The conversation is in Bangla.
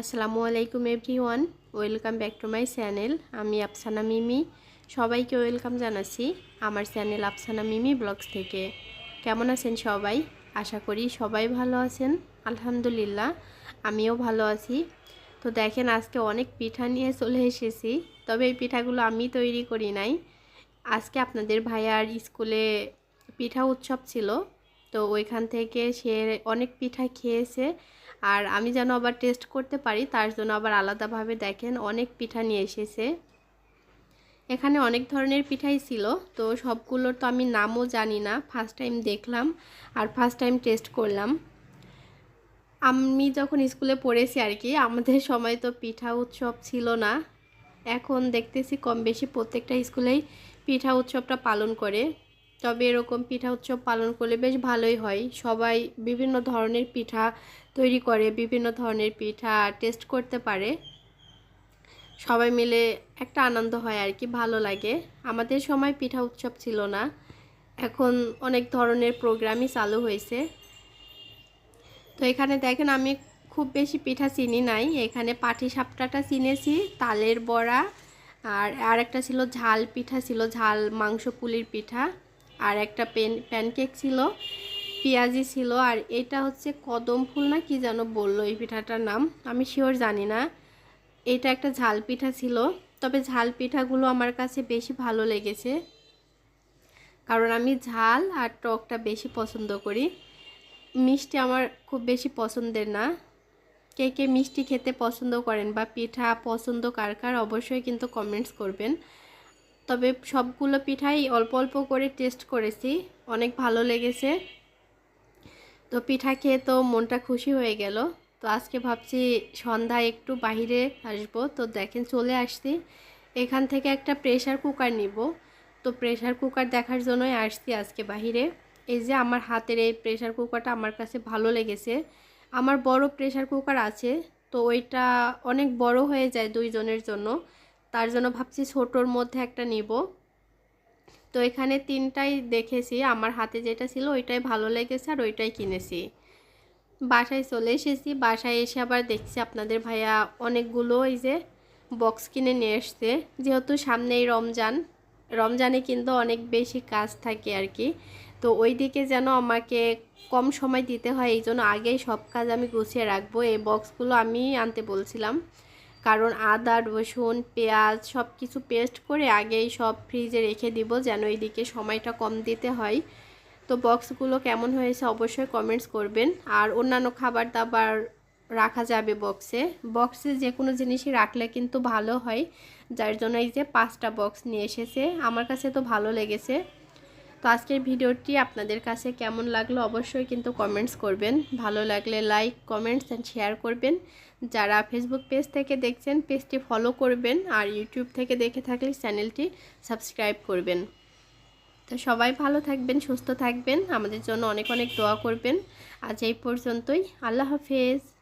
আসসালামু আলাইকুম everyone, welcome back to my channel. আমি আফসানা মিমি। সবাইকে ওয়েলকাম জানাচ্ছি আমার চ্যানেল আফসানা মিমি ব্লগস থেকে। কেমন আছেন সবাই? আশা করি সবাই ভালো আছেন। আলহামদুলিল্লাহ, আমিও ভালো আছি। তো দেখেন, আজকে অনেক পিঠা নিয়ে চলে এসেছি, তবে এই পিঠাগুলো আমি তৈরি করি নাই। আজকে আপনাদের ভাইয়ার স্কুলে পিঠা উৎসব ছিল তো ওইখান থেকে সে অনেক পিঠা খেয়েছে। আর আমি যেন আবার টেস্ট করতে পারি, তার জন্য আবার আলাদাভাবে দেখেন অনেক পিঠা নিয়ে এসেছে। এখানে অনেক ধরনের পিঠাই ছিল, তো সবগুলোর তো আমি নামও জানি না। ফার্স্ট টাইম দেখলাম আর ফার্স্ট টাইম টেস্ট করলাম। আমি যখন স্কুলে পড়েছি আর কি, আমাদের সময় তো পিঠা উৎসব ছিল না। এখন দেখতেছি কম বেশি প্রত্যেকটা স্কুলেই পিঠা উৎসবটা পালন করে। তবে এরকম পিঠা উৎসব পালন করলে বেশ ভালোই হয়। সবাই বিভিন্ন ধরনের পিঠা তৈরি করে, বিভিন্ন ধরনের পিঠা টেস্ট করতে পারে। সবাই মিলে একটা আনন্দ হয় আর কি, ভালো লাগে। আমাদের সময় পিঠা উৎসব ছিল না। এখন অনেক ধরনের প্রোগ্রামই চালু হয়েছে। তো এখানে দেখেন আমি খুব বেশি পিঠা চিনি নাই। এখানে পাটি সাপটাটা চিনেছি, তালের বড়া, আর আর একটা ছিল ঝাল পিঠা ছিল, ঝাল মাংস পুলির পিঠা। আর একটা পেন প্যানকেক ছিল, পেঁয়াজি ছিল, আর এটা হচ্ছে কদম ফুল না কি যেন বলল এই পিঠাটার নাম? আমি শিওর জানি না। এটা একটা ঝাল পিঠা ছিল, তবে ঝাল পিঠাগুলো আমার কাছে বেশি ভালো লেগেছে। কারণ আমি ঝাল আর টকটা বেশি পছন্দ করি। মিষ্টি আমার খুব বেশি পছন্দের না। কে কে মিষ্টি খেতে পছন্দ করেন বা পিঠা পছন্দ কার কার অবশ্যই কিন্তু কমেন্টস করবেন। তবে সবগুলো পিঠাই অল্প অল্প করে টেস্ট করেছি, অনেক ভালো লেগেছে। তো পিঠা খেয়ে তো মনটা খুশি হয়ে গেল। তো আজকে ভাবছি সন্ধ্যায় একটু বাহিরে আসব। তো দেখেন চলে আসছি। এখান থেকে একটা প্রেশার কুকার নিব। তো প্রেশার কুকার দেখার জন্যই আসছি আজকে বাহিরে এই যে আমার হাতের এই প্রেশার কুকারটা আমার কাছে ভালো লেগেছে। আমার বড় প্রেশার কুকার আছে। তো ওইটা অনেক বড় হয়ে যায় দুইজনের জন্য। তার জন্য ভাবছি ছোটোর মধ্যে একটা নিব। তো এখানে তিনটাই দেখেছি, আমার হাতে যেটা ছিল ওইটাই ভালো লেগেছে আর ওইটাই কিনেছি। বাসায় চলে এসেছি, বাসায় এসে আবার দেখছি আপনাদের ভাইয়া অনেকগুলো এই যে বক্স কিনে নিয়ে এসছে। যেহেতু সামনেই রমজান, রমজানে কিন্তু অনেক বেশি কাজ থাকে আর কি। তো ওই দিকে যেন আমাকে কম সময় দিতে হয়, এই জন্য আগেই সব কাজ আমি গুছিয়ে রাখব। এই বক্সগুলো আমি আনতে বলছিলাম। কারণ আদা, রসুন, পেঁয়াজ সব কিছু পেস্ট করে আগেই সব ফ্রিজে রেখে দিব যেন এইদিকে সময়টা কম দিতে হয়। তো বক্সগুলো কেমন হয়েছে অবশ্যই কমেন্টস করবেন। আর অন্যান্য খাবার দাবার রাখা যাবে বক্সে বক্সে যে কোনো জিনিসই রাখলে কিন্তু ভালো হয়। যার জন্য এই যে পাঁচটা বক্স নিয়ে এসেছে। আমার কাছে তো ভালো লেগেছে। তো আজকের ভিডিওটি আপনাদের কাছে কেমন লাগল অবশ্যই কিন্তু কমেন্টস করবেন। ভালো লাগলে লাইক কমেন্টস অ্যান্ড শেয়ার করবেন। যারা ফেসবুক পেজ থেকে দেখছেন পেজটি ফলো করবেন আর ইউটিউব থেকে দেখে থাকলে চ্যানেলটি সাবস্ক্রাইব করবেন। তো সবাই ভালো থাকবেন, সুস্থ থাকবেন। আমাদের জন্য অনেক অনেক দোয়া করবেন। আজ এই পর্যন্তই। আল্লাহ হাফেজ।